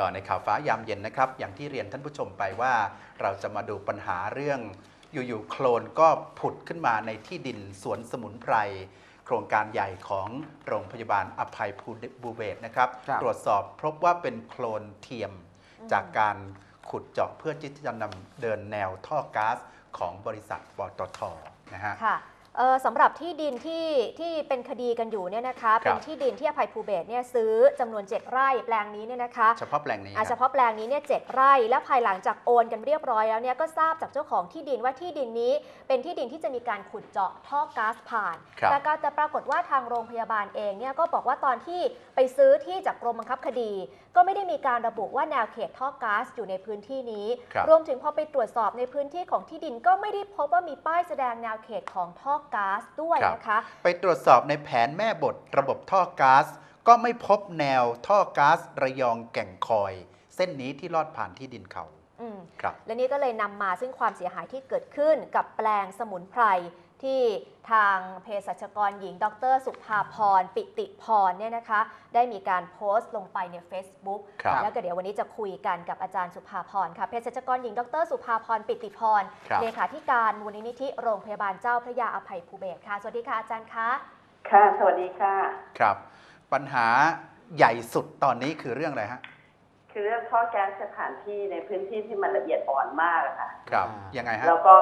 ต่อในข่าวฟ้ายามเย็นนะครับ อย่างที่เรียนท่านผู้ชมไปว่า เราจะมาดูปัญหาเรื่อง อยู่ๆโคลนก็ผุดขึ้นมาในที่ดินสวนสมุนไพรโครงการใหญ่ของโรงพยาบาลอภัยภูเบศรนะครับ ครับ ตรวจสอบพบว่าเป็นโคลนเทียมอืมจากการขุดเจาะเพื่อที่จะนำเดินแนวท่อก๊าซของบริษัทปตทนะฮะ ค่ะเอ่อ สำหรับที่ดินที่ที่เป็นคดีกันอยู่เนี่ยนะคะครับเป็นที่ดินที่อภัยภูเบศรเนี่ยซื้อจำนวน 7 ไร่แปลงนี้เนี่ยนะคะเฉพาะแปลงนี้อะคเฉรับพาะแปลงนี้เนี่ยเจ็ดไร่และภายหลังจากโอนกันเรียบร้อยแล้วเนี่ยก็ทราบจากเจ้าของที่ดินว่าที่ดินนี้ เป็นที่ดินที่จะมีการขุดเจาะท่อก๊าซผ่านครับแต่การแต่ปรากฏว่าทางโรงพยาบาลเองเนี่ยก็บอกว่าตอนที่ไปซื้อที่จากกรมบังคับคดี ก็ไม่ได้มีการระบุว่าแนวเขตท่อก๊าซอยู่ในพื้นที่นี้ครับรวมถึงพอไปตรวจสอบในพื้นที่ของที่ดินก็ไม่ได้พบว่ามีป้ายแสดงแนวเขตของท่อก๊าซด้วยครับนะคะ ไปตรวจสอบในแผนแม่บทระบบท่อก๊าซก็ไม่พบแนวท่อก๊าซระยองแก่งคอย เส้นนี้ที่ลอดผ่านที่ดินเขาอืมครับและนี่ก็เลยนำมาซึ่งความเสียหายที่เกิดขึ้นกับแปลงสมุนไพร ที่ทางเภสัชกรหญิง ดร สุภาพร ปิติพรเนี่ยนะคะ ได้มีการโพสต์ลงไปใน Facebook ครับแล้วก็เดี๋ยววันนี้จะคุยกันกับอาจารย์สุภาพรค่ะเภสัชกรหญิง ดร สุภาพร ปิติพรครับเลขาธิการมูลนิธิโรงพยาบาลเจ้าพระยาอภัยภูเบศรค่ะ สวัสดีค่ะอาจารย์คะ ค่ะ สวัสดีค่ะ ครับ ปัญหาใหญ่สุดตอนนี้คือเรื่องอะไรฮะคือเรื่องท่อแก๊สสถานที่ในพื้นที่ที่มันละเอียดอ่อนมากอะค่ะ ครับอ่ายัยังไงฮะ แล้วก็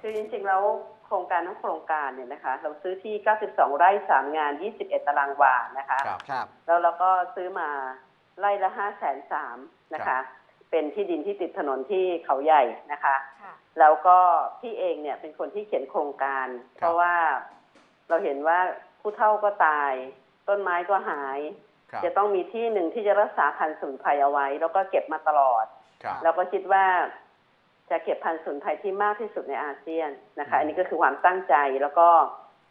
คือจริงๆแล้ว โครงการทั้งโครงการเนี่ยนะคะ เราซื้อที่ 92 ไร่3งาน 21 ตารางวานะคะครับครับแล้วเราก็ซื้อมาไร่ละ5 3 0 0 0นะครัคะบเป็นที่ดินที่ติดถนนที่เขาใหญ่นะคะ ค่ะ แล้วก็พี่เองเนี่ยเป็นคนที่เขียนโครงการ เพราะว่าเราเห็นว่าผู้เฒ่าก็ตาย ต้นไม้ก็หาย ครับจะต้องมีที่หนึ่งที่จะรักษาพันธุ์สมุนไพรเอาไว้ แล้วก็เก็บมาตลอด ครับ เราก็คิดว่า จะเก็บพันธุ์สมุนไพรที่มากที่สุดในอาเซียนนะคะอืมอันนี้ก็คือความตั้งใจแล้วก็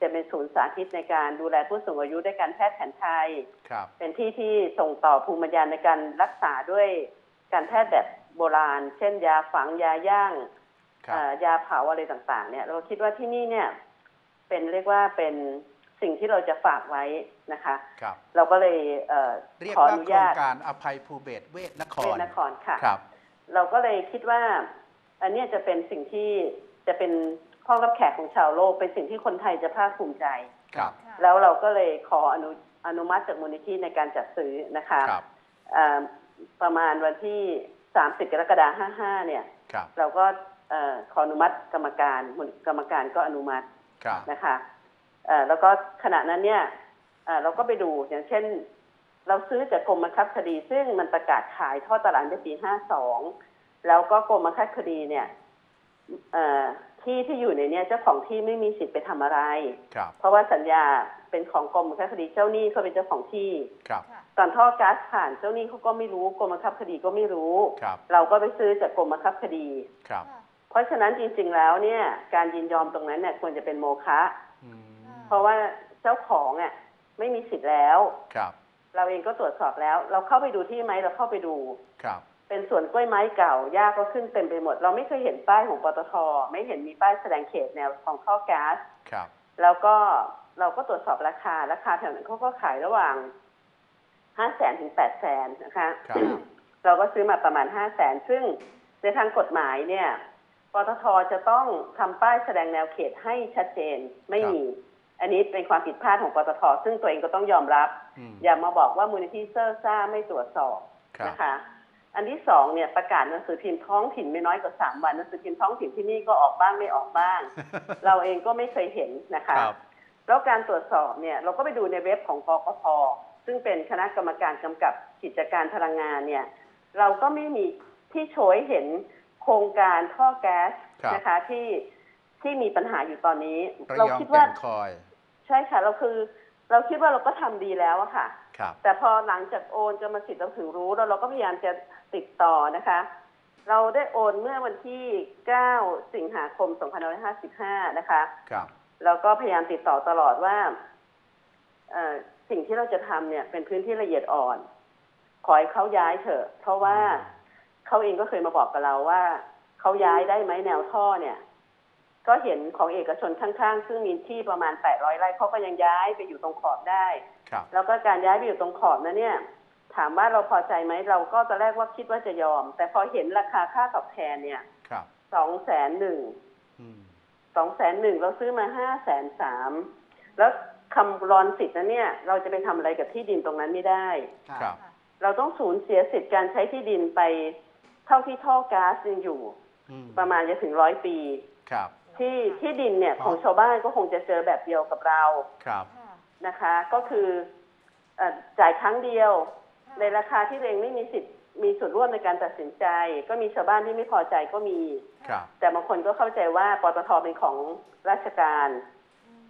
จะเป็นศูนย์สาธิตในการดูแลผู้สูงอายุด้วยการแพทย์แผนไทยครับเป็นที่ที่ส่งต่อภูมิปัญญาในการรักษาด้วยการแพทย์แบบโบราณ เช่น ยาฝังยาย่างครับเอ่อยาเผาอะไรต่างๆ เนี่ย เราคิดว่าที่นี่เนี่ยเป็นเรียกว่าเป็นสิ่งที่เราจะฝากไว้นะคะครับเราก็เลยเอ่อเรียกขอว่าอนุโครงญาตการอภัยภูเบศรเวทนคเวรทนครค่ะครับเราก็เลยคิดว่า อันเนี้ยจะเป็นสิ่งที่จะเป็นห้องรับแขกของชาวโลก เป็นสิ่งที่คนไทยจะภาคภูมิใจ ครับ แล้วเราก็เลยขออนุอนุมัติจากมูลนิธิในการจัดซื้อนะคะครับอ่าประมาณวันที่ 30 กรกฎาคม55 เนี่ย ครับเราก็เอ่อขออนุมัติกรรมการกรรมการก็อนุมัติ ครับ นะคะเอ่อแล้วก็ขณะนั้นเนี่ยเอ่อเราก็ไปดูอย่างเช่น เราซื้อจากกรมบังคับคดี ซึ่งมันประกาศขายทอดตลาดในปี 52 แล้วก็กรมบังคับคดีเนี่ยเอ่อที่ที่อยู่ในเนี้ยเจ้าของที่ไม่มีสิทธิ์ไปทำอะไรครับเพราะว่าสัญญาเป็นของกรมบังคับคดีเจ้าหนี้เขาเป็นเจ้าของที่ครับตอนท่อก๊าซผ่านเจ้าหนี้เขาก็ไม่รู้กรมบังคับคดีก็ไม่รู้ครับเราก็ไปซื้อจากกรมบังคับคดีครับ เพราะฉะนั้นจริงๆแล้วเนี่ย การยินยอมตรงนั้นเนี่ยควรจะเป็นโมฆะอืมเพราะว่าเจ้าของอะไม่มีสิทธิ์แล้วครับ เราเองก็ตรวจสอบแล้ว เราเข้าไปดูที่ไหมเราเข้าไปดูครับ เป็นสวนกล้วยไม้เก่าหญ้าก็ขึ้นเต็มไปหมด เราไม่เคยเห็นป้ายของปตท ไม่เห็นมีป้ายแสดงเขตแนวของท่อแก๊สครับแล้วก็เราก็ตรวจสอบราคาราคาแถวนั้นเขาก็ขายระหว่างห้าแสนถึงแปดแสนนะคะครับเราก็ซื้อมาประมาณห้าแสนซึ่งในทางกฎหมายเนี่ยปตทจะต้องทำป้ายแสดงแนวเขตให้ชัดเจนไม่มี อันนี้เป็นความผิดพลาดของปตท ซึ่งตัวเองก็ต้องยอมรับอืมอย่ามาบอกว่ามูลนิธิเซอร์ซ่าไม่ตรวจสอบครับนะคะ อันที่สองเนี่ยประกาศหนังสือพิมพ์ท้องถิ่นไม่น้อยกว่าสามวันหนังสือพิมพ์ท้องถิ่นที่นี่ก็ออกบ้างไม่ออกบ้าง เราเองก็ไม่เคยเห็นนะคะครับแล้วการตรวจสอบเนี่ยเราก็ไปดูในเว็บของกกพซึ่งเป็นคณะกรรมการกำกับกิจการพลังงานเนี่ยเราก็ไม่มีที่โชยเห็นโครงการท่อแก๊สครับนะคะที่ที่มีปัญหาอยู่ตอนนี้ระเรายองคิดแก่ว่างคอยใช่ค่ะเราคือเราคิดว่าเราก็ทำดีแล้วอะค่ะครับแต่พอหลังจากโอนกรรมสิทธิ์เราถึงรู้แล้วเราก็พยายามจะติดต่อนะคะ เราได้โอนเมื่อวันที่ 9 สิงหาคม 2555 นะคะ ครับแล้วก็พยายามติดต่อตลอดว่าเอ่อสิ่งที่เราจะทำเนี่ย เป็นพื้นที่ละเอียดอ่อน ขอให้เขาย้ายเถอะ เพราะว่าเขาเองก็เคยมาบอกกับเราว่าเขาย้ายได้ไหมแนวท่อเนี่ย ก็เห็นของเอกชนข้างๆ ซึ่งมีที่ประมาณ 800 ไร่เขาก็ยังย้ายไปอยู่ตรงขอบได้ครับแล้วก็การย้ายไปอยู่ตรงขอบนั้นเนี่ย ถามว่าเราพอใจไหมเราก็ตอนแรกว่าคิดว่าจะยอม แต่พอเห็นราคาค่าตอบแทนเนี่ยครับสองแสนหนึ่งอืมสองแสนหนึ่งเราซื้อมาห้าแสนสามแล้วคำรอนสิทธิ์นั้นเนี่ย เราจะไปทำอะไรกับที่ดินตรงนั้นไม่ได้ครับเราต้องสูญเสียสิทธิ์การใช้ที่ดินไปเท่าที่ท่อก๊าซยังอยู่อืมประมาณจะถึงร้อยปีครับที่ที่ดินเนี่ยของชาวบ้านก็คงจะเจอแบบเดียวกับเราครับค่ะนะคะ ก็คือเอ่อจ่ายครั้งเดียวค่ะ ในราคาที่ตัวเองไม่มีสิทธิ์มีส่วนร่วมในการตัดสินใจ ก็มีชาวบ้านที่ไม่พอใจก็มี ครับ แต่บางคนก็เข้าใจว่าปตทเป็นของราชการอืม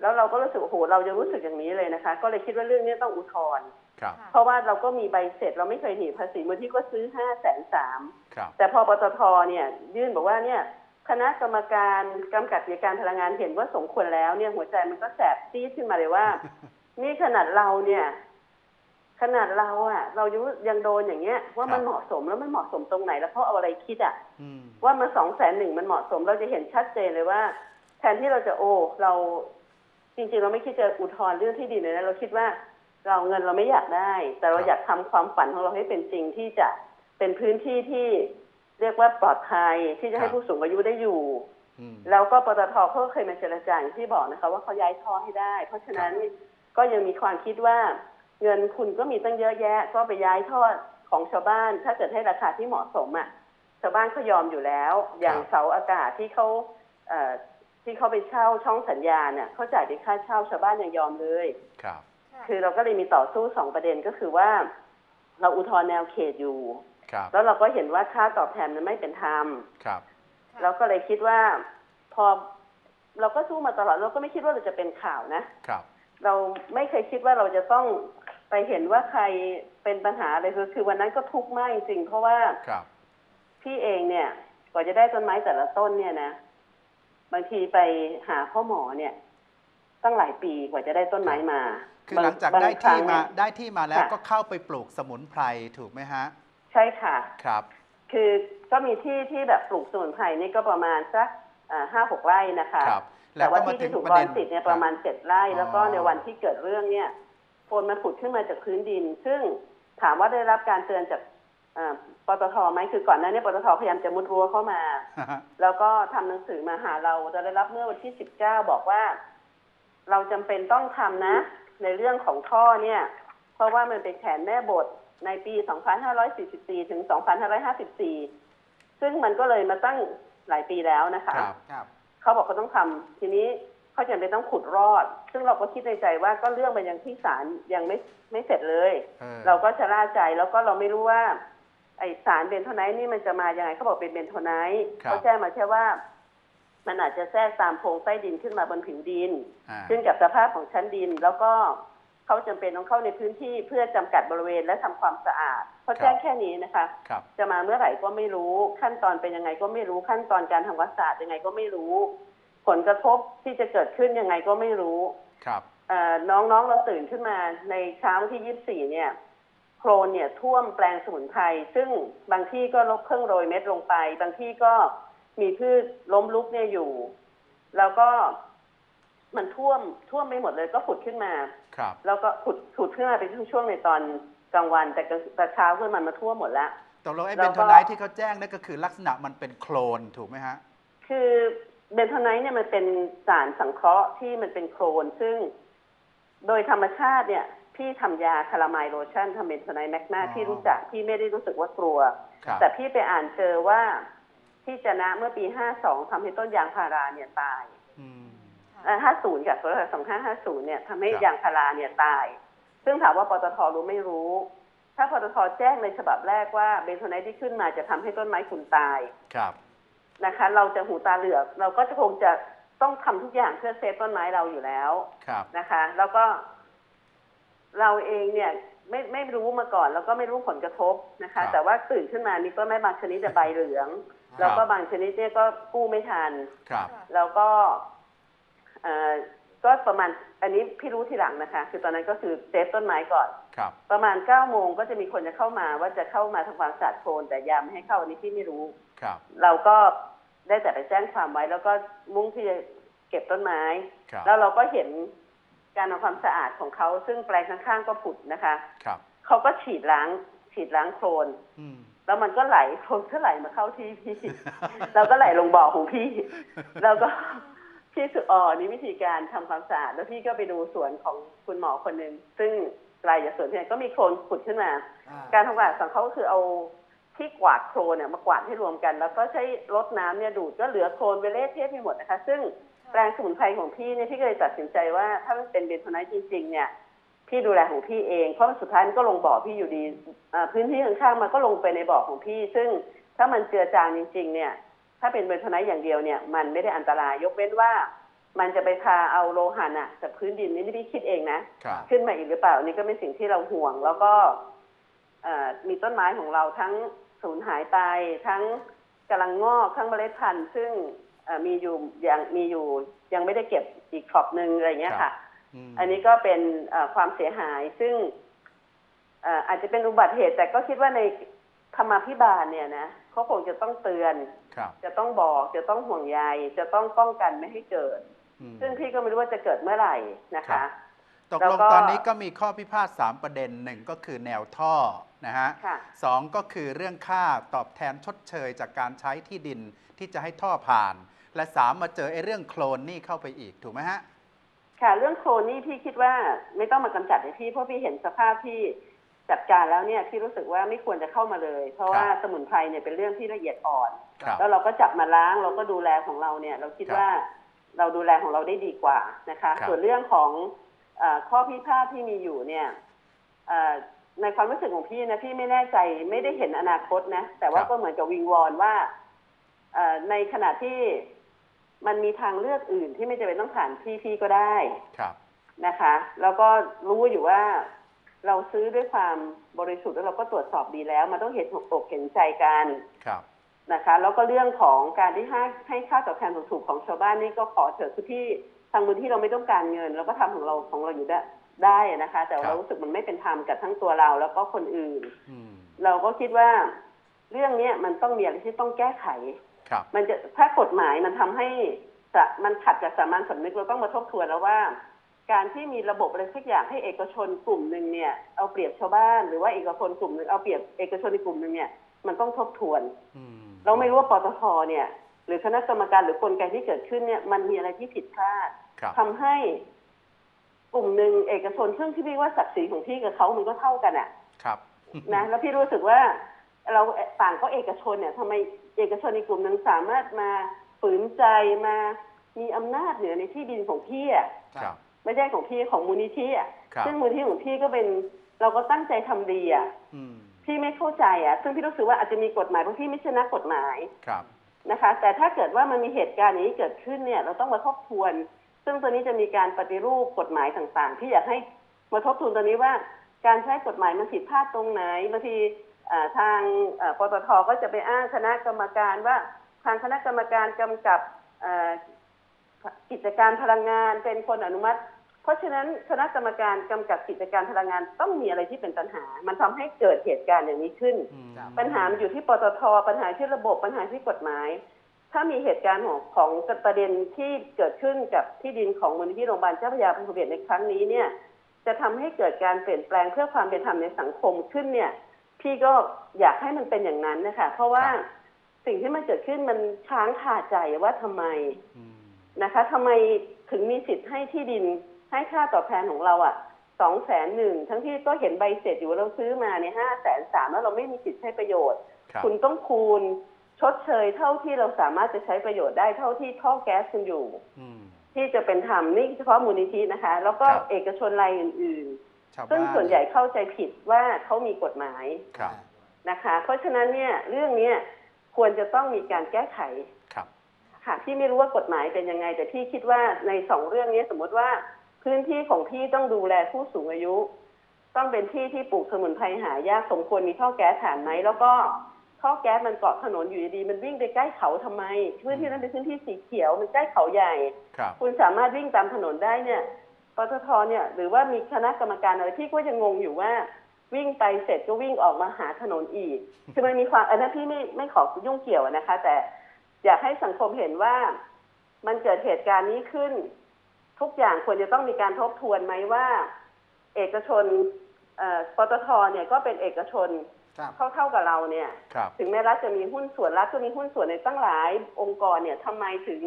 แล้วเราก็รู้สึกโอ้โหเรายังรู้สึกอย่างนี้เลยนะคะ ก็เลยคิดว่าเรื่องนี้ต้องอุทธรณ์ครับค่ะเพราะว่าเราก็มีใบเสร็จเราไม่เคยหนีภาษีมูลที่ก็ซื้อห้าแสนสามครับ แต่พอปตทเนี่ยยื่นบอกว่าเนี่ย คณะกรรมการกำกับกิจการพลังงานเห็นว่าสมควรแล้วเนี่ยหัวใจมันก็แสบซีดขึ้นมาเลยว่า นี่ขนาดเราเนี่ย ขนาดเราอะเรายังยังโดนอย่างเงี้ย ว่ามันเหมาะสมแล้วมันเหมาะสมตรงไหน แล้วเขาเอาอะไรคิดอะอืมว่ามันสองแสนหนึ่งมันเหมาะสมเราจะเห็นชัดเจนเลยว่า แทนที่เราจะโอ้เราจริงๆ เราไม่คิดจะอุทธรณ์เรื่องที่ดินเลยนะเราคิดว่าเราเงินเราไม่อยากได้ แต่เราอยากทำความฝันของเราให้เป็นจริงที่จะเป็นพื้นที่ที่เรียกว่าปลอดภัยที่จะให้ผู้สูงอายุได้อยู่อืมแล้วก็ปตทเขาก็เคยมาเจรจาอย่างที่บอกนะคะ ว่าเขาย้ายท่อให้ได้ เพราะฉะนั้นก็ยังมีความคิดว่า เงินคุณก็มีตั้งเยอะแยะ ก็ไปย้ายท่อของชาวบ้าน ถ้าเกิดให้ราคาที่เหมาะสมอะชาวบ้านเขายอมอยู่แล้ว อย่างเสาอากาศที่เขาเอ่อที่เขาไปเช่าช่องสัญญาณเนี่ยเขาจ่ายเป็นค่าเช่าชาวบ้านยังยอมเลยครับค่ะคือเราก็เลยมีต่อสู้สองประเด็นก็คือว่า เราอุทธรณ์แนวเขตอยู่ครับแล้วเราก็เห็นว่าค่าตอบแทนนั้นไม่เป็นธรรมครับเราก็เลยคิดว่าพอเราก็สู้มาตลอดเราก็ไม่คิดว่าเราจะเป็นข่าวนะครับ เราไม่เคยคิดว่าเราจะต้อง ไปเห็นว่าใครเป็นปัญหาอะไรคือคือวันนั้นก็ทุกข์มากจริงๆเพราะว่าครับพี่เองเนี่ยกว่าจะได้ต้นไม้แต่ละต้นเนี่ยนะบางทีไปหาพ่อหมอเนี่ย ตั้งหลายปีกว่าจะได้ต้นไม้มา คือหลังจากบได้ครั้ที่งมาเนี่ยได้ที่มาแล้วค่ะก็เข้าไปปลูกสมุนไพรถูกไหมฮะ ใช่ค่ะครับ คือก็มีที่ที่แบบปลูกสมุนไพรนี่ก็ประมาณสักห้าหกไร่นะคะครับแต่ว่าก็ที่ที่ถูกปรระอเด็นสิทธิ์เนี่ยประมาณเจ็ดไร่ แล้วก็อ๋อในวันที่เกิดเรื่องเนี่ยโฟ นมันผุดขึ้นมาจากพื้นดิน ซึ่งถามว่าได้รับการเตือนจากเอ่อปตทไหมคือก่อนหน้านี้ปตทพยายามจะมุดรั้วเข้ามา แล้วก็ทำหนังสือมาหาเราจะได้รับเมื่อวันที่สิบเก้าบอกว่า เราจำเป็นต้องทำนะ ในเรื่องของท่อเนี่ย เพราะว่ามันเป็นแผนแม่บทในปี 2544 ถึง 2554 ซึ่งมันก็เลยมาตั้งหลายปีแล้วนะคะ ครับครับเขาบอกเขาต้องทำทีนี้ เขาจำเป็นต้องขุดรอด ซึ่งเราก็คิดในใจว่าก็เรื่องมันยังที่ศาลยังไม่ไม่เสร็จเลยออเราก็ชะล่าใจแล้วก็เราไม่รู้ว่า ไอสารเบนโทไนท์นี่มันจะมายังไงเขาบอกเป็นเบนโทไนท์ครับเขาแจ้งมาแค่ว่ามันอาจจะแทรกตามโพรงใต้ดินขึ้นมาบนผิวดินอ่าขึ้นกับสภาพของชั้นดิน แล้วก็เขาจำเป็นต้องเข้าในพื้นที่เพื่อจำกัดบริเวณและทำความสะอาดเขาแจ้งแค่นี้นะคะครับจะมาเมื่อไหร่ก็ไม่รู้ ขั้นตอนเป็นยังไงก็ไม่รู้ขั้นตอนการทำวัสดุยังไงก็ไม่รู้ ผลกระทบที่จะเกิดขึ้นยังไงก็ไม่รู้ครับเอ่อน้องๆเราตื่นขึ้นมาในเช้าวันที่24เนี่ยโคลนเนี่ยท่วมแปลงสมุนไพรซึ่งบางที่ก็ลบเครื่องโรยเม็ดลงไป บางที่ก็มีพืชล้มลุกเนี่ยอยู่ แล้วก็มันท่วมท่วมไปหมดเลยก็ผุดขึ้นมาครับแล้วก็ผุดผุดขึ้นมาเป็นช่วงๆในตอนกลางวันแต่กลางแต่เช้าขึ้นมามาท่วมหมดแล้วตกลงไอ้แล้เบวนก็โทไนท์ที่เขาแจ้งนั่นก็คือลักษณะมันเป็นโคลนถูกไหมฮะ คือ เบนโทไนท์เนี่ยมันเป็นสารสังเคราะห์ที่มันเป็นโคลนซึ่งโดยธรรมชาติเนี่ย พี่ทำยาคาราไมล์โลชั่นทำเบนโทไนท์แมกนาอ๋อพี่รู้จักพี่ไม่ได้รู้สึกว่ากลัวครับแต่พี่ไปอ่านเจอว่าที่จะนะเมื่อปี52ทำให้ต้นยางพาราเนี่ยตายอืมค่ะห้าศูนย์กับสองห้าห้าศูนย์เนี่ยทำให้ครับยางพาราเนี่ยตาย ซึ่งถามว่าปตทรู้ไม่รู้ ถ้าปตทแจ้งในฉบับแรกว่าเบนโทไนท์ที่ขึ้นมาจะทำให้ต้นไม้คุณตายครับ นะคะ เราจะหูตาเหลือกเราก็จะคงจะต้องทำทุกอย่างเพื่อเซฟต้นไม้เราอยู่แล้วครับนะคะ แล้วก็ เราเองเนี่ย ไม่ไม่รู้มาก่อน แล้วก็ไม่รู้ผลกระทบนะคะ แต่ว่าตื่นขึ้นมามีต้นไม้บางชนิดจะใบเหลือง แล้วก็บางชนิดเนี่ยก็กู้ไม่ทันครับแล้วก็เอ่อก็ประมาณอันนี้พี่รู้ทีหลังนะคะ คือตอนนั้นก็คือเซฟต้นไม้ก่อนครับประมาณเก้าโมงก็จะมีคนจะเข้ามาว่าจะเข้ามาทำความสะอาดโคลนแต่ยามไม่ให้เข้าอันนี้พี่ไม่รู้ ครับ เราก็ได้แต่ไปแจ้งความไว้ แล้วก็มุ่งที่จะเก็บต้นไม้ ครับแล้วเราก็เห็นการทำความสะอาดของเขา ซึ่งแปลงข้างๆก็ผุดนะคะ ครับ เขาก็ฉีดล้าง ฉีดล้างโคลน อืม แล้วมันก็ไหลโคลนก็ไหลมาเข้าที่พี่แล้วก็ไหลลงบ่อของพี่ แล้วก็ พี่สุอ๋อนี่วิธีการทำความสะอาด แล้วพี่ก็ไปดูสวนของคุณหมอคนหนึ่งซึ่งไกลจากสวนพี่ก็มีโคลนผุดขึ้นมาการทำความสะอาดของเขาก็คือเอา ที่กวาดโคลนเนี่ยมากวาดให้รวมกัน แล้วก็ใช้รดน้ำเนี่ยดูดก็เหลือโคลนไปเละเทะไปหมดนะคะ ซึ่งแปลงสมุนไพรของพี่เนี่ยพี่ก็เลยตัดสินใจว่าถ้ามันเป็นเบนโทไนท์จริง ๆ เนี่ยพี่ดูแลของพี่เองเพราะสุดท้ายมันก็ลงบ่อพี่อยู่ดีอ่าพื้นที่ข้างๆมันก็ลงไปในบ่อของพี่ ซึ่งถ้ามันเจือจางจริง ๆ เนี่ย ถ้าเป็นเบนโทไนท์อย่างเดียวเนี่ย มันไม่ได้อันตรายยกเว้นว่า มันจะไปพาเอาโลหะน่ะจากพื้นดินนี่ไม่ได้คิดเองนะครับขึ้นมาอีกหรือเปล่านี่ก็เป็นสิ่งที่เราห่วงแล้วก็เอ่อ มีต้นไม้ของเราทั้งสูญหายไปทั้งกำลังงอกทั้งเมล็ดพันธุ์ซึ่งเอ่อมีอยู่ยังมีอยู่ยังไม่ได้เก็บอีกขอบหนึ่งอะไรเงี้ยครัค่ะบอืมอันนี้ก็เป็นเอ่อความเสียหายซึ่งเอ่ออาจจะเป็นอุบัติเหตุ แต่ก็คิดว่าในธรรมาภิบาลเนี่ยนะเขาคงจะต้องเตือนครับจะต้องบอกจะต้องห่วงใยจะต้องป้องกันไม่ให้เกิดอืมซึ่งพี่ก็ไม่รู้ว่าจะเกิดเมื่อไหร่นะครัคะบตกแล้วลงก็ตอนนี้ก็มีข้อพิพาท3ประเด็นหนึ่งก็คือแนวท่อ นะฮะค่ะสองก็คือเรื่องค่าตอบแทนชดเชยจากการใช้ที่ดินที่จะให้ท่อผ่าน และสามมาเจอไอ้เรื่องโคลนนี่เข้าไปอีกถูกไหมฮะค่ะเรื่องโคลนนี่พี่คิดว่าไม่ต้องมากำจัดเลยพี่เพราะพี่เห็นสภาพที่จัดการแล้วเนี่ยพี่รู้สึกว่าไม่ควรจะเข้ามาเลย เพราะว่าครับสมุนไพรเนี่ยเป็นเรื่องที่ละเอียดอ่อนครับแล้วเราก็จับมาล้างเราก็ดูแลของเราเนี่ย เราคิดครับว่าเราดูแลของเราได้ดีกว่านะคะครับส่วนเรื่องของเออข้อพิพาทที่มีอยู่เนี่ยเอ่อ ในความรู้สึกของพี่นะพี่ไม่แน่ใจไม่ได้เห็นอนาคตนะ แต่ว่าก็เหมือนกับวิงวอนว่าเอ่อในขณะที่มันมีทางเลือกอื่นที่ไม่จำเป็นต้องผ่านพี่พี่ก็ได้ครับนะคะ แล้วก็รู้อยู่ว่าเราซื้อด้วยความบริสุทธิ์แล้วเราก็ตรวจสอบดีแล้ว มันต้องเห็นอกเห็นใจกันครับนะคะ แล้วก็เรื่องของการที่ให้ให้ค่าตอบแทนถูกๆของชาวบ้านนี่ก็ขอเถอะคือที่ทางมูลที่เราไม่ต้องการเงินเราก็ทำของเราของเราอยู่ได้ ได้นะคะ แต่ครับเรารู้สึกมันไม่เป็นธรรมกับทั้งตัวเราแล้วก็คนอื่นอืมเราก็คิดว่าเรื่องเนี้ยมันต้องมีอะไรที่ต้องแก้ไขครับมันจะถ้ากฎหมายมันทำให้สะมันขัดกับสามัญสำนึกเราต้องมาทบทวนแล้วว่า การที่มีระบบอะไรสักอย่างให้เอกชนกลุ่มหนึ่งเนี่ย เอาเปรียบชาวบ้านหรือว่าเอกชนกลุ่มหนึ่งเอาเปรียบเอกชนอีกกลุ่มหนึ่งเนี่ยมันต้องทบทวนอืมเราไม่รู้ว่าปตทเนี่ย หรือคณะกรรมการหรือกลไกที่เกิดขึ้นเนี่ย มันมีอะไรที่ผิดพลาดครับทำให้ กลุ่มหนึ่งเอกชนซึ่งที่พี่ว่าศักดิ์ศรีของพี่กับเขามันก็เท่ากันอะครับนะแล้วพี่รู้สึกว่าเราต่างก็เอกชนเนี่ยทำไมเอกชนในกลุ่มหนึ่งสามารถมาฝืนใจมามีอำนาจเหนือในที่ดินของพี่อะครับไม่ใช่ของพี่ของมูลนิธิอะครับซึ่งมูลนิธิของพี่ก็เป็นเราก็ตั้งใจทำดีอะอืมพี่ไม่เข้าใจอะ ซึ่งพี่รู้สึกว่าอาจจะมีกฎหมายเพราะพี่ไม่ใช่นักกฎหมายครับนะคะ แต่ถ้าเกิดว่ามันมีเหตุการณ์อย่างนี้เกิดขึ้นเนี่ย เราต้องมาทบทวน ซึ่งตัวนี้จะมีการปฏิรูปกฎหมายต่างๆ ที่อยากให้มาทบทวนตัวนี้ว่าการใช้กฎหมายมันผิดพลาดตรงไหนบางทีเอ่อทางเอ่อปตทก็จะไปอ้างคณะกรรมการว่าทางคณะกรรมการกำกับเอ่อกิจการพลังงานเป็นคนอนุมัติ เพราะฉะนั้นคณะกรรมการกำกับกิจการพลังงานต้องมีอะไรที่เป็นปัญหา มันทำให้เกิดเหตุการณ์อย่างนี้ขึ้นอืมปัญหามันอยู่ที่ปตท ปัญหาที่ระบบปัญหาที่กฎหมาย ถ้ามีเหตุการณ์ของของประเด็นที่เกิดขึ้นกับที่ดินของมูลนิธิโรงพยาบาลเจ้าพระยาพันธุเบศรในครั้งนี้เนี่ย จะทำให้เกิดการเปลี่ยนแปลงเพื่อความเป็นธรรมในสังคมขึ้นเนี่ย พี่ก็อยากให้มันเป็นอย่างนั้นนะคะ เพราะว่าครับสิ่งที่มันเกิดขึ้นมันค้างคาใจว่าทำไมอืมนะคะทำไมถึงมีสิทธิ์ให้ที่ดินให้ค่าตอบแทนของเราอะสองแสนหนึ่งทั้งที่ก็เห็นใบเสร็จอยู่ว่าเราซื้อมาเนี่ยห้าแสนสามแล้วเราไม่มีสิทธิ์ใช้ประโยชน์ครับคุณต้องคูณ ชดเชยเท่าที่เราสามารถจะใช้ประโยชน์ได้เท่าที่ท่อแก๊สคุณอยู่อืมที่จะเป็นธรรมนี่เฉพาะมูลนิธินะคะ แล้วก็ครับเอกชนรายอื่นชาวๆซึ่งบ้านส่วนใหญ่เข้าใจผิดว่าเขามีกฎหมายครับนะคะ เพราะฉะนั้นเนี่ยเรื่องเนี้ยควรจะต้องมีการแก้ไขครับค่ะพี่ไม่รู้ว่ากฎหมายเป็นยังไง แต่พี่คิดว่าในสองเรื่องนี้สมมติว่าพื้นที่ของพี่ต้องดูแลผู้สูงอายุ ต้องเป็นที่ที่ปลูกสมุนไพรหายากสมควรมีท่อแก๊สฐานไหมแล้วก็ ท่อแก๊สมันเกาะถนนอยู่ดีๆมันวิ่งไปใกล้เขาทำไมพื้นที่นั้นเป็นพื้นที่สีเขียวมันใกล้เขาใหญ่ครับคุณสามารถวิ่งตามถนนได้เนี่ยปตทเนี่ยหรือว่ามีคณะกรรมการอะไรพี่ก็ยังงงอยู่ว่าวิ่งไปเสร็จก็วิ่งออกมาหาถนนอีก คือมันมีความอันนั้นพี่ไม่ไม่ขอยุ่งเกี่ยวนะคะ แต่อยากให้สังคมเห็นว่ามันเกิดเหตุการณ์นี้ขึ้น ทุกอย่างควรจะต้องมีการทบทวนไหมว่า เอกชนเอ่อปตทเนี่ยก็เป็นเอกชนครับ เท่าเท่าๆกับเราเนี่ยครับถึงแม้รัฐจะมีหุ้นส่วนรัฐก็มีหุ้นส่วนในตั้งหลายองค์กรเนี่ยทำไมถึง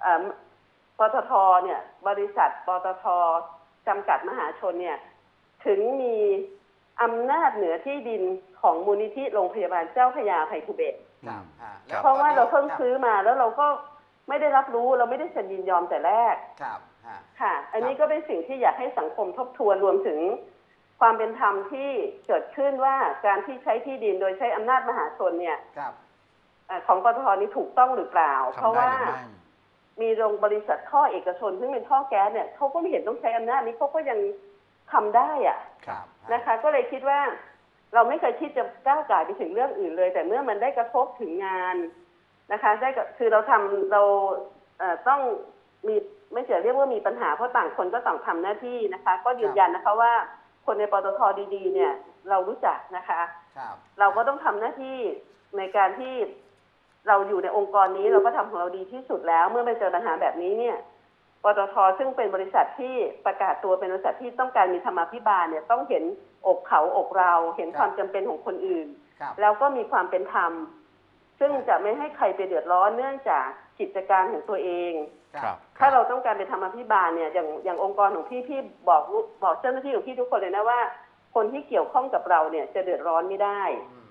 เอ่อปตทเนี่ย บริษัทปตทจำกัดมหาชนเนี่ย ถึงมีอำนาจเหนือที่ดินของมูลนิธิโรงพยาบาลเจ้าพระยาไพภูเบศรครับฮะครับเพราะว่าเราเพิ่งครับซื้อมาแล้วเราก็ไม่ได้รับรู้เราไม่ได้เซ็นยินยอมแต่แรก ครับฮะค่ะ อันนี้ก็เป็นสิ่งที่อยากให้สังคมทบทวนรวมถึง ความเป็นธรรมที่เกิดขึ้นว่าการที่ใช้ที่ดินโดยใช้อำนาจมหาชนเนี่ยครับเอ่อของปตทนี้ถูกต้องหรือเปล่า เพราะทำได้ว่าหรือไม่มีโรงบริษัทท่อเอกชนซึ่งเป็นท่อแก๊สเนี่ยเขาก็ไม่เห็นต้องใช้อำนาจนี้เขาก็ยังทำได้อะครับนะคะ ก็เลยคิดว่า เราไม่เคยคิดจะก้าวไก่ายไปถึงเรื่องอื่นเลย แต่เมื่อมันได้กระทบถึงงานนะคะ ได้กระคือเราทำเราเอ่อต้องมีไม่เสียเรียกว่ามีปัญหาเพราะต่างคนก็ต่างทำหน้าที่นะคะ ก็ยืนยันนะคะว่า คนในปตทดีๆ เนี่ย เรารู้จักนะคะ ครับ เราก็ต้องทำหน้าที่ในการที่เราอยู่ในองค์กรนี้เราก็ทำของเราดีที่สุดแล้ว เมื่อไปเจอปัญหาแบบนี้เนี่ยปตทซึ่งเป็นบริษัทที่ประกาศตัวเป็นบริษัทที่ต้องการมีธรรมาภิบาลเนี่ยต้องเห็นอกเขาอกเรา เห็นความจำเป็นของคนอื่น ครับ แล้วก็มีความเป็นธรรม ซึ่งจะไม่ให้ใครไปเดือดร้อนเนื่องจากกิจการของตัวเอง ครับ ถ้าเราต้องการเป็นธรรมาภิบาลเนี่ยอย่างอย่างองค์กรของพี่พี่บอกลูกบอกเจ้าหน้าที่ของพี่ทุกคนเลยนะว่า คนที่เกี่ยวข้องกับเราเนี่ยจะเดือดร้อนไม่ได้อืม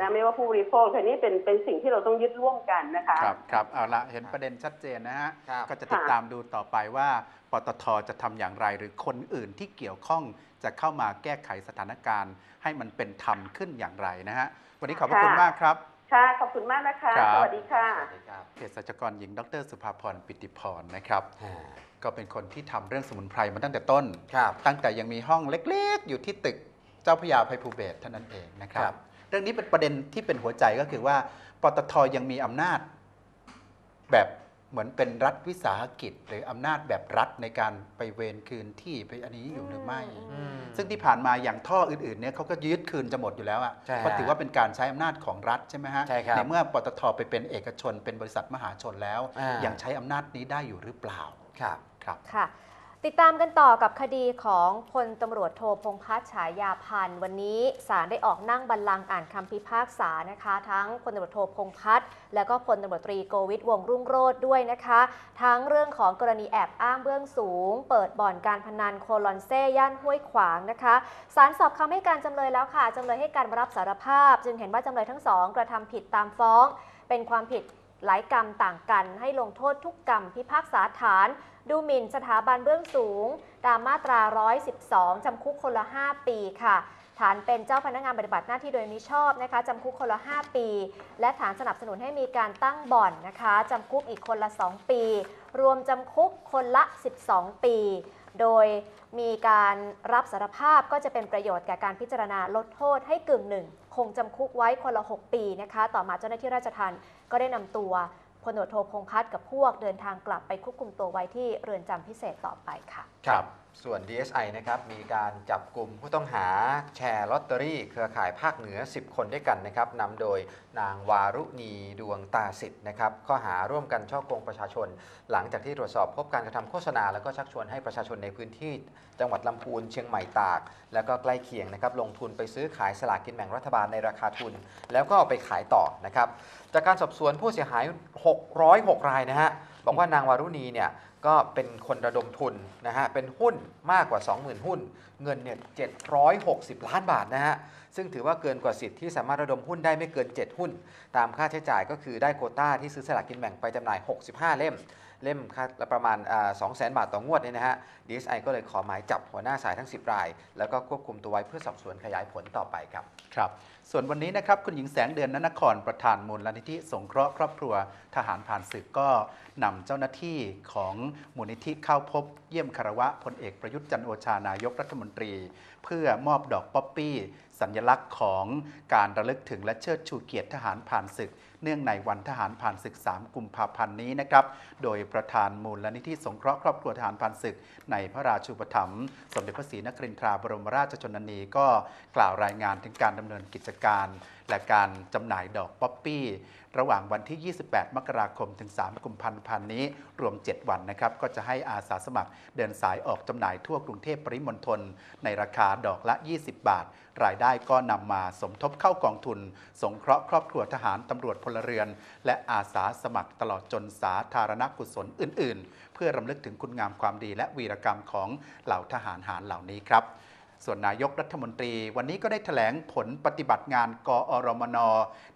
นะไม่ว่าผู้บริโภคแต่นี่เป็นเป็นสิ่งที่เราต้องยึดร่วมกันนะคะครับครับเอาละเห็นประเด็นชัดเจนนะฮะครับก็จะติดตามดูต่อไปว่าปตทจะทำอย่างไรหรือคนอื่นที่เกี่ยวข้องจะเข้ามาแก้ไขสถานการณ์ ให้มันเป็นธรรมขึ้นอย่างไรนะฮะวันนี้ขอบพระคุณค่ะมากครับ ค่ะ ขอบคุณมากนะคะ ครับ สวัสดีค่ะ สวัสดีครับ เภสัชกรหญิง ดร สุภาพร ปิติพรนะครับ อ่าก็เป็นคนที่ทำเรื่องสมุนไพรมาตั้งแต่ต้น ครับ ตั้งแต่ยังมีห้องเล็กๆ อยู่ที่ตึกเจ้าพระยาภัยภูเบศรเท่านั้นเองนะครัครับ บ เรื่องนี้เป็นประเด็นที่เป็นหัวใจก็คือว่าปตทยังมีอำนาจแบบ เหมือนเป็นรัฐวิสาหกิจ หรืออำนาจแบบรัฐในการไปเวรคืนที่ไปอันนี้อยู่หรือไม่อืมซึ่งที่ผ่านมาอย่างท่ออื่นๆเนี่ยเขาก็ยึดคืนจะหมดอยู่แล้วอะใช่ฮะเพราะถือว่าเป็นการใช้อำนาจของรัฐใช่ไหมฮะใช่ครับในเมื่อปตทไปเป็นเอกชนเป็นบริษัทมหาชนแล้ว อ่ายั ยังใช้อำนาจนี้ได้อยู่หรือเปล่า ครับ ครับ ค่ะ ติดตามกันต่อกับคดีของพลตำรวจโทพงษ์พัฒฉายาพันธ์วันนี้ศาลได้ออกนั่งบัลลังก์อ่านคำพิพากษานะคะ ทั้งพลตำรวจโทพงษ์พัฒและก็พลตำรวจตรีโกวิทวงรุ่งโรจน์ด้วยนะคะ ทั้งเรื่องของกรณีแอบอ้างเบื้องสูง เปิดบ่อนการพนันโคลอนเซ่ย่านห้วยขวางนะคะศาลสอบคำให้การจำเลยแล้วค่ะจำเลยให้การรับสารภาพ จึงเห็นว่าจำเลยทั้งสองกระทำผิดตามฟ้อง เป็นความผิดหลายกรรมต่างกันให้ลงโทษทุกกรรมพิพากษาฐาน ดูหมิ่นสถาบันเบื้องสูง ตามมาตรา 112 จำคุกคนละ 5 ปีค่ะ ฐานเป็นเจ้าพนักงานปฏิบัติหน้าที่โดยมิชอบนะคะจำคุกคนละ 5 ปี และฐานสนับสนุนให้มีการตั้งบ่อนนะคะจำคุกอีกคนละ 2 ปี รวมจำคุกคนละ 12 ปี โดยมีการรับสารภาพก็จะเป็นประโยชน์แก่การพิจารณาลดโทษให้กึ่งหนึ่งคงจำคุกไว้คนละ 6 ปีนะคะ ต่อมาเจ้าหน้าที่ราชทัณฑ์ก็ได้นำตัว พลตำรวจโทพงพัฒน์กับพวกเดินทางกลับไปควบคุมตัวไว้ที่เรือนจำพิเศษต่อไปค่ะ ครับ ส่วน DSI นะครับมีการจับกลุ่มผู้ต้องหาแชร์ลอตเตอรี่ เครือข่ายภาคเหนือ 10 คนด้วยกันนะครับนำโดยนางวารุณีดวงตาสิทธิ์นะครับข้อหาร่วมกันช่อโกงประชาชน หลังจากที่ตรวจสอบพบการกระทำโฆษณา แล้วก็ชักชวนให้ประชาชนในพื้นที่ จังหวัดลำพูนเชียงใหม่ตาก แล้วก็ใกล้เคียงนะครับลงทุนไปซื้อขายสลากกินแบ่งรัฐบาลในราคาทุน แล้วก็เอาไปขายต่อนะครับจากการสอบสวนผู้เสียหาย 606 รายนะฮะบอกว่านางวารุณีเนี่ย ก็เป็นคนระดมทุนนะฮะ เป็นหุ้นมากกว่า 20,000 หุ้น เงินเนี่ย 760 ล้านบาทนะฮะ ซึ่งถือว่าเกินกว่าสิทธิ์ที่สามารถระดมหุ้นได้ไม่เกิน 7 หุ้น ตามค่าใช้จ่ายก็คือได้โคต้าที่ซื้อสลากกินแบ่งไปจำหน่าย 65 เล่ม เล่มค่าละประมาณอ่า200,000 บาทต่องวดเนี่ยนะฮะ DSI ก็เลยขอหมายจับหัวหน้าสายทั้ง 10 ราย แล้วก็ควบคุมตัวไว้เพื่อสอบสวนขยายผลต่อไปครับ ครับ ส่วนวันนี้นะครับคุณหญิงแสงเดือนนนครประธานมูลนิธิสงเคราะห์ครอบครัวทหารผ่านศึกก็นำเจ้าหน้าที่ของมูลนิธิเข้าพบ เยี่ยมคารวะพลเอกประยุทธ์จันโอชานายกรัฐมนตรี เพื่อมอบดอกป๊อปปี้ สัญลักษณ์ของการระลึกถึงและเชิดชูเกียรติทหารผ่านศึก เนื่องในวันทหารผ่านศึก 3 กุมภาพันธ์นี้นะครับโดยประธานมูลนิธิสงเคราะห์ครอบครัวทหารผ่านศึก ในพระราชูปถัมภ์สมเด็จพระศรีนครินทราบรมราชชนนีก็กล่าวรายงานถึงการดำเนินกิจการ และการจำหน่ายดอกป๊อปปี้ ระหว่างวันที่ 28 มกราคมถึง 3 กุมภาพันธ์นี้ รวม 7 วันนะครับ ก็จะให้อาสาสมัครเดินสายออกจำหน่ายทั่วกรุงเทพปริมณฑลในราคาดอกละ 20 บาท รายได้ก็นำมาสมทบเข้ากองทุน สงเคราะห์ครอบครัวทหารตำรวจพลเรือน และอาสาสมัครตลอดจนสาธารณกุศลอื่น ๆ เพื่อรำลึกถึงคุณงามความดีและวีรกรรมของเหล่าทหารหารเหล่านี้ครับ ส่วนนายกรัฐมนตรี วันนี้ก็ได้ถแถลงผลปฏิบัติงาน กอรมน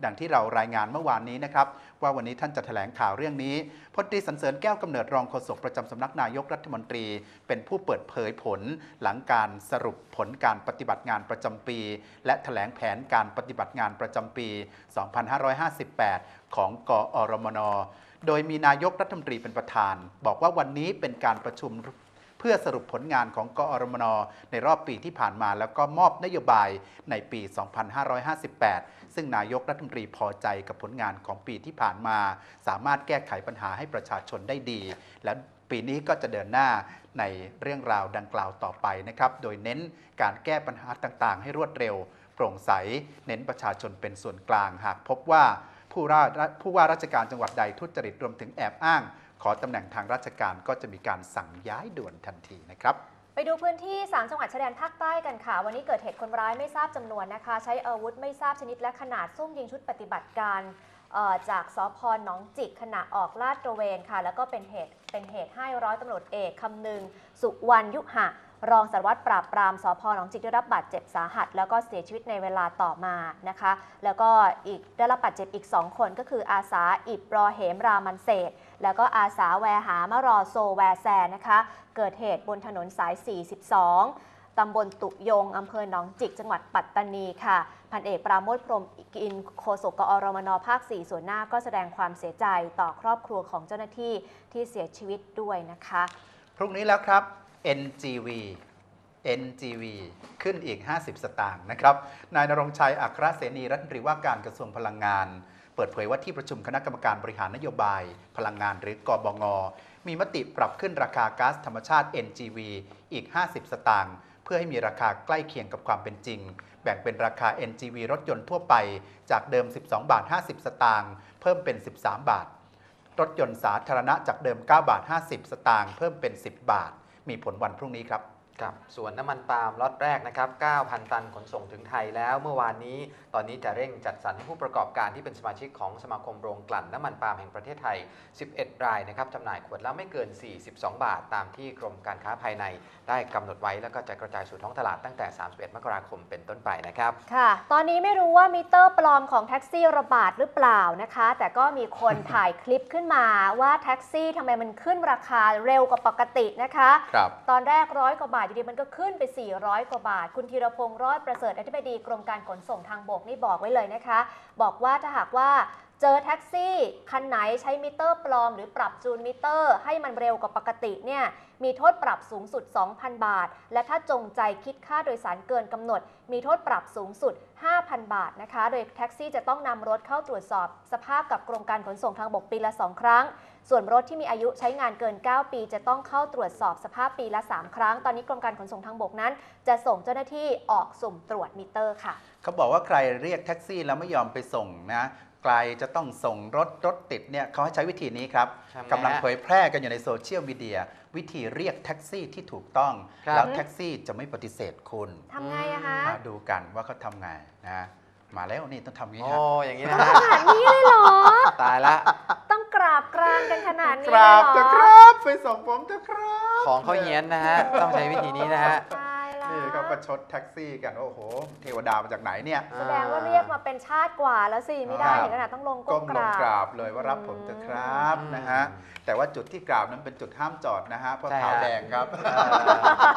ดังที่เรารายงานเมื่อวานนี้นะครับ ว่าวันนี้ท่านจะถแถลงข่าวเรื่องนี้พลตรีสันเสริญแก้วกำเนิดรองโฆษกประจำสำนักนายกรัฐมนตรี เป็นผู้เปิดเผยผลหลังการสรุปผลการปฏิบัติงานประจำปี และถแถลงแผนการปฏิบัติงานประจำปี 2558 ของกอรมน โดยมีนายกรัฐมนตรีเป็นประธาน บอกว่าวันนี้เป็นการประชุม เพื่อสรุปผลงานของกอรมนในรอบปีที่ผ่านมา แล้วก็มอบนโยบายในปี 2558 ซึ่งนายกรัฐมนตรีพอใจกับผลงานของปีที่ผ่านมา สามารถแก้ไขปัญหาให้ประชาชนได้ดี และปีนี้ก็จะเดินหน้าในเรื่องราวดังกล่าวต่อไปนะครับ โดยเน้นการแก้ปัญหาต่างๆ ให้รวดเร็ว โปร่งใส เน้นประชาชนเป็นส่วนกลาง หากพบว่าผู้ราผู้ว่าราชการจังหวัดใดทุจริตรวมถึงแอบอ้าง ขอตำแหน่งทางราชการก็จะมีการสั่งย้ายด่วนทันทีนะครับไปดูพื้นที่ 3 จังหวัดชายแดนภาคใต้กันค่ะ วันนี้เกิดเหตุคนร้ายไม่ทราบจำนวนนะคะ ใช้อาวุธไม่ทราบชนิดและขนาดซุ่มยิงชุดปฏิบัติการจากสพหนองจิกขณะออกลาดตระเวนค่ะ แล้วก็เป็นเหตุเป็นเหตุให้ร้อยตำรวจเอกคำนึง สุวรรณยุหะ รองสารวัตรปราบปรามสพหนองจิกได้รับบาดเจ็บสาหัส แล้วก็เสียชีวิตในเวลาต่อมานะคะ แล้วก็อีกได้รับบาดเจ็บอีก 2 คนก็คืออาสาอิบรอเหมรามันเศษ แล้วก็อาสาแวหามารอโซแวแซนะคะ เกิดเหตุบนถนนสาย 42ตำบลตุยง อำเภอหนองจิก จังหวัดปัตตานีค่ะ พันเอกปราโมทพรมอินโฆษกกอรมนภาค 4 ส่วนหน้าก็แสดงความเสียใจต่อครอบครัวของเจ้าหน้าที่ที่เสียชีวิตด้วยนะคะ พรุ่งนี้แล้วครับ NGV NGV ขึ้นอีก 50 สตางค์นะครับ นายนรงชัย อัครเสนีรัฐมนตรีว่าการกระทรวงพลังงาน เปิดเผยว่าที่ประชุมคณะกรรมการบริหารนโยบาย พลังงานหรือกบง มีมติปรับขึ้นราคาก๊าซธรรมชาติ NGV อีก 50 สตางค์ เพื่อให้มีราคาใกล้เคียงกับความเป็นจริง แบ่งเป็นราคา NGV รถยนต์ทั่วไป จากเดิม 12 บาท 50 สตางค์ เพิ่มเป็น 13 บาท รถยนต์สาธารณะจากเดิม 9 บาท 50 สตางค์ เพิ่มเป็น 10 บาท มีผลวันพรุ่งนี้ครับ ครับส่วนน้ำมันปาล์มล็อตแรกนะครับ 9,000 ตันขนส่งถึงไทยแล้วเมื่อวานนี้ ตอนนี้จะเร่งจัดสรรให้ผู้ประกอบการที่เป็นสมาชิกของสมาคมโรงกลั่นน้ำมันปาล์มแห่งประเทศไทย 11 รายนะครับจำหน่ายขวดละไม่เกิน 42 บาท ตามที่กรมการค้าภายใน ได้กำหนดไว้แล้วก็จะกระจายสู่ท้องตลาดตั้งแต่ 31 มกราคมเป็นต้นไปนะครับ ค่ะ ตอนนี้ไม่รู้ว่ามิเตอร์ปลอมของแท็กซี่ระบาดหรือเปล่านะคะ แต่ก็มีคนถ่ายคลิปขึ้นมาว่าแท็กซี่ทำไมมันขึ้นราคาเร็วกว่าปกตินะคะ ครับ ตอนแรกร้อยกว่าบาทอยู่ดีมันก็ขึ้นไป 400 กว่าบาท คุณธีรพงศ์รอดประเสริฐอธิบดีกรมการขนส่งทางบกนี่บอกไว้เลยนะคะ บอกว่าถ้าหากว่า เจอแท็กซี่คันไหนใช้มิเตอร์ปลอม หรือปรับจูนมิเตอร์ ให้มันเร็วกว่าปกติเนี่ยมีโทษปรับสูงสุด 2,000 บาท และถ้าจงใจคิดค่าโดยสารเกินกำหนด มีโทษปรับสูงสุด 5,000 บาทนะคะ โดยแท็กซี่จะต้องนำรถเข้าตรวจสอบ สภาพกับกรมการขนส่งทางบกปีละ 2 ครั้ง ส่วนรถที่มีอายุใช้งานเกิน 9 ปี จะต้องเข้าตรวจสอบสภาพปีละ 3 ครั้ง ตอนนี้กรมการขนส่งทางบกนั้น จะส่งเจ้าหน้าที่ออกสุ่มตรวจมิเตอร์ค่ะ เขาบอกว่าใครเรียกแท็กซี่แล้วไม่ยอมไปส่งนะ ใครจะต้องส่งรถรถติดเนี่ยเขาให้ใช้วิธีนี้ครับใช่ไหมกำลังเผยแพร่กันอยู่ในโซเชียลมีเดียวิธีเรียกแท็กซี่ที่ถูกต้อง ครับ แล้วแท็กซี่จะไม่ปฏิเสธคุณทำไงอะคะมาดูกันว่าเขาทำไงนะมาแล้วนี่ต้องทำอย่างนี้โอ้ฮะ อย่างนี้นะฮะขนาดนี้เลยเหรอ ตายละ ต้องกราบกรานกันขนาดนี้กเลยราบเหรเถออะครับไปส่งผมเถอะครับ ของเขาเฮี้ยนนะฮะ ต้องใช้วิธีนี้นะฮะตายละนี่เขา ประชดแท็กซี่กันโอ้โห เทวดามาจากไหนเนี่ย แสดงว่าเรียกมาเป็นชาติกว่าแล้วสิ ไม่ได้ครับถึงขนาดต้องลงก้ก้มมกลงราบกราบเลยว่ารับผมเถอะครับอืม นะฮะแต่ว่าจุดที่กราบนั้นเป็นจุดห้ามจอดนะฮะเพราะใช่ขาวฮะ แดงครับ เออ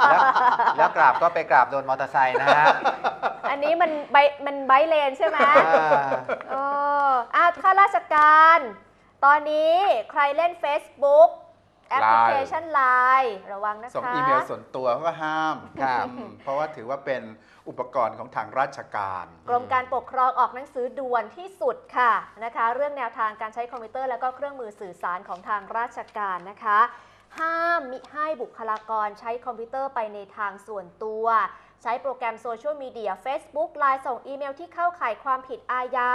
แล้วแล้วกราบก็ไปกราบโดนมอเตอร์ไซค์นะฮะอันนี้มันใบมันไบเลนใช่ไหมอ่าเอออ้าวข้าราชการ ตอนนี้ใครเล่น Facebook แอปพลิเคชัน Line ระวังนะคะส่งอีเมลส่วนตัวเขาก็ห้ามครับอืมเพราะว่าถือว่าเป็นอุปกรณ์ของทางราชการ กรมการปกครองออกหนังสือด่วนที่สุดค่ะนะคะ เรื่องแนวทางการใช้คอมพิวเตอร์ แล้วก็เครื่องมือสื่อสารของทางราชการนะคะ ห้ามมิให้บุคลากรใช้คอมพิวเตอร์ไปในทางส่วนตัว ใช้โปรแกรมโซเชียลมีเดีย Facebook ไลน์ส่งอีเมลที่เข้าข่ายความผิดอาญา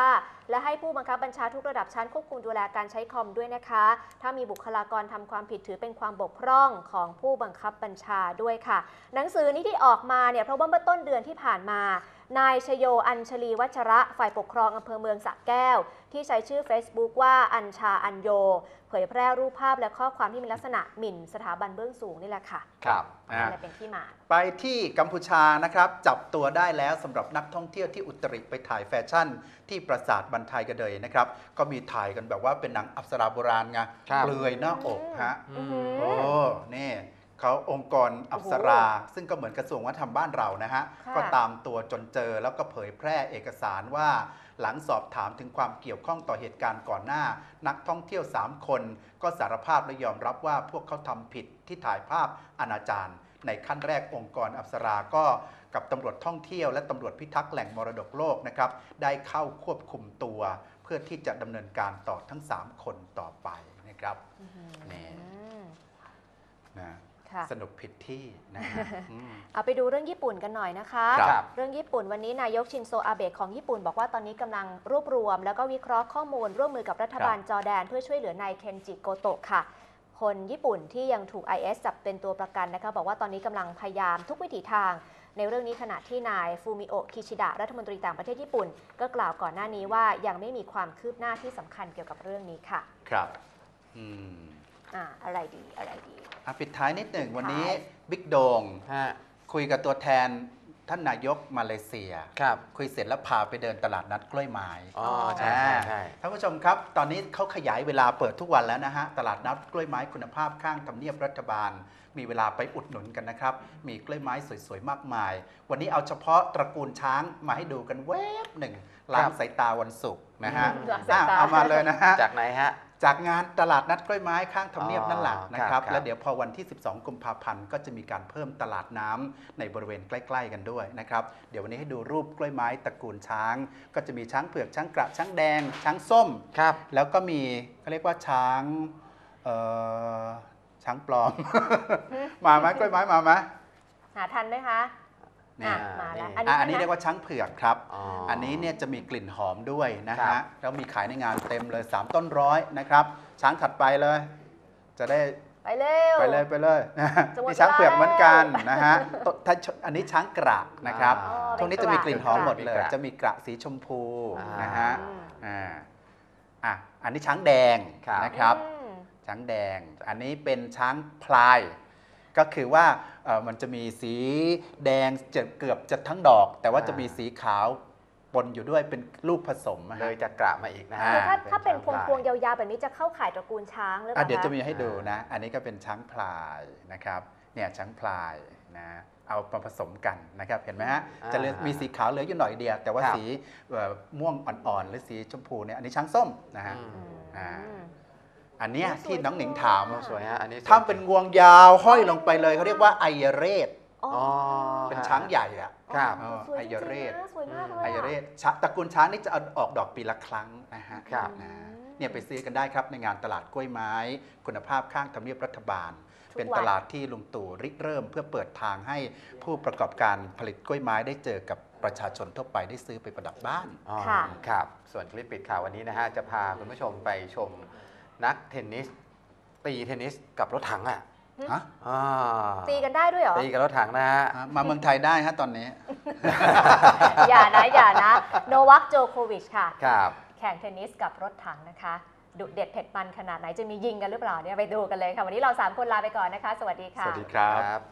และให้ผู้บังคับบัญชาทุกระดับชั้นควบคุมดูแลการใช้คอมด้วยนะคะ ถ้ามีบุคลากรทำความผิดถือเป็นความบกพร่องของผู้บังคับบัญชาด้วยค่ะ หนังสือนี้ที่ออกมาเนี่ยเพราะว่าเมื่อต้นเดือนที่ผ่านมา นายชโยอัญชลีวัชระ ฝ่ายปกครองอำเภอเมืองสระแก้ว ที่ใช้ชื่อ Facebook ว่าอัญชาอัญโย เผยแพร่รูปภาพและข้อความที่มีลักษณะหมิ่นสถาบันเบื้องสูงนี่แหละค่ะครับอ่าเลยเป็นที่มา ไปที่กัมพูชานะครับ จับตัวได้แล้วสำหรับนักท่องเที่ยวที่อุตริไปถ่ายแฟชั่น ที่ปราสาทบันไทยกระเดยนะครับ ก็มีถ่ายกันแบบว่าเป็นหนังอัปสราโบราณไงครับเปลือยหน้าอกฮะอื้อหือโอ้นี่ เขาองค์กรอัปสรา ซึ่งก็เหมือนกระทรวงวัฒนธรรมบ้านเรานะฮะ ค่ะ ก็ตามตัวจนเจอแล้วก็เผยแพร่เอกสารว่า หลังสอบถามถึงความเกี่ยวข้องต่อเหตุการณ์ก่อนหน้า นักท่องเที่ยว 3 คน ก็สารภาพและยอมรับว่าพวกเขาทำผิดที่ถ่ายภาพอนาจารในขั้นแรกองค์กรอัปสราก็กับตำรวจท่องเที่ยว และตำรวจพิทักษ์แหล่งมรดกโลกนะครับได้เข้าควบคุมตัว เพื่อที่จะดำเนินการต่อทั้ง 3 คนต่อไปนะครับ อื้อหือนี่นะ ค่ะ สนุกผิดที่นะฮะอืม เอาไปดูเรื่องญี่ปุ่นกันหน่อยนะคะ ครับ เรื่องญี่ปุ่นวันนี้นายกชินโซอาเบะของญี่ปุ่น บอกว่าตอนนี้กำลังรวบรวม แล้วก็วิเคราะห์ข้อมูล ร่วมมือกับรัฐบาลจอร์แดน เพื่อช่วยเหลือนายเคนจิโกโตะค่ะ คนญี่ปุ่นที่ยังถูก IS จับเป็นตัวประกันนะคะบอกว่าตอนนี้กำลังพยายามทุกวิถีทาง ในเรื่องนี้ขณะที่นายฟูมิโอะคิชิดะรัฐมนตรีต่างประเทศญี่ปุ่น ก็กล่าวก่อนหน้านี้ว่ายังไม่มีความคืบหน้าที่สำคัญเกี่ยวกับเรื่องนี้ค่ะครับอืม อ่าอะไรดีอะไรดี อะปิดท้ายนิดหนึ่งวันนี้ท้ายบิ๊กโดงฮะคุยกับตัวแทนท่านนายกมาเลเซีย ครับคุยเสร็จแล้วพาไปเดินตลาดนัดกล้วยไม้อ๋อใช่ใช่ใช่ ท่านผู้ชมครับ ตอนนี้เขาขยายเวลาเปิดทุกวันแล้วนะฮะ ตลาดนัดกล้วยไม้คุณภาพข้างทำเนียบรัฐบาล มีเวลาไปอุดหนุนกันนะครับ มีกล้วยไม้สวยๆ มากมาย วันนี้เอาเฉพาะตระกูลช้างมาให้ดูกันแวบหนึ่งล้างสายตาวันศุกร์นะฮะอืมล้างสายตา อะเอามาเลยนะฮะ จากไหนฮะ จากงานตลาดนัดกล้วยไม้ข้างทำเนียบนั่นแหละอ๋อนะคครัรับบครับ แล้วเดี๋ยวพอวันที่ 12 กุมภาพันธ์ก็จะมีการเพิ่มตลาดน้ำในบริเวณใกล้ ๆ กันด้วยนะครับ เดี๋ยววันนี้ให้ดูรูปกล้วยไม้ตระกูลช้าง ก็จะมีช้างเผือกช้างกระช้างแดง ช้างส้มครับแล้วก็มีเขาเรียกว่าช้างเอ่อช้างปลอม มาไหมกล้วยไม้มาไหมหาทันไหมคะ เนี่ย อะมาแล้วนี่อะอันนี้ใช่ไหมเรียกว่าช้างเผือกครับ อ๋ออันนี้เนี่ยจะมีกลิ่นหอมด้วยนะครัฮะบ แล้วมีขายในงานเต็มเลย 3 ต้นร้อยนะครับ ช้างถัดไปเลย จะได้ไปเร็ว ไปเลยไปเลยนะฮะจะหมดมีช้างเผือกเหมือนกันแล้วนะฮะต้นถ้าอันนี้ช้างกระนะครับอ๋อ ตรงนี้จะมีกลิ่นหอมหมดเลยเป็นกระจะมีกระสีชมพูอ่านนะฮะอืมอ่าอะอันนี้ช้างแดงครับ นะครับ อืมช้างแดง อันนี้เป็นช้างพลาย ก็คือว่าเอ่อมันจะมีสีแดงจะเกือบจะทั้งดอก แต่ว่าจะมีสีขาวปนอยู่ด้วยเป็นลูกผสมนะฮะเลยจะกระมาอีกนะฮะคือถ้าถ้าเป็นพช้วงพพวงลๆยาวๆแบบนี้จะเข้าข่ายตระกูลช้างหรือเปอะล่าเดี๋ยวจะคมีให้ดูนะ อันนี้ก็เป็นช้างพลายนะครับเนี่ยช้างพลายนะเอามาผสมกันนะครับเห็นไหมฮะอ่าจะเหลือมีสีขาวเหลืออยู่หน่อยเดียวแต่ว่าครับสีเอ่อม่วงอ่อนๆหรือสีชมพูเนี่ยอันนี้ช้างส้มนะฮะ อืมอืมอ่าอันเนี้ยสวยที่น้องหนิงจังถามอะสวยฮะอันนี้สวยถ้าเป็นงวงยาวห้อยลงไปเลยเขาเรียกว่าไอยเรศอ๋ออ๋อเป็นช้างใหญ่อะครับอ๋อสวยจไอยริงเรศๆนะสวยมากเลยไออะเรศช้างตระกูลช้างนี่จะเอาออกดอกปีละครั้งนะฮะครับนะเนี่ยไปซื้อกันได้ครับในงานตลาดกล้วยไม้ คุณภาพข้างทำเนียบรัฐบาลทุกวันเป็นตลาดที่ลุงตู่ริเริ่ม เพื่อเปิดทางให้ผู้ประกอบการผลิตกล้วยไม้ได้เจอกับประชาชนทั่วไปได้ซื้อไปประดับบ้านอ๋อค่ะครับ ส่วนคลิปปิดข่าววันนี้นะฮะจะพาคุณผู้ชมไปชม นักเทนนิส ตีเทนนิสกับรถถังอะฮะอ่าตีกันได้ด้วยเหรอ ตีกับรถถังนะฮะมาเมืองไทยได้ฮะตอนนี้ อย่านะ อย่านะ โนวัคโจโควิชค่ะ ครับ แข่งเทนนิสกับรถถังนะคะ ดุเด็ดเผ็ดมันขนาดไหนจะมียิงกันหรือเปล่าเนี่ยไปดูกันเลยค่ะ วันนี้เรา 3 คนลาไปก่อนนะคะ สวัสดีค่ะ สวัสดีครับครับ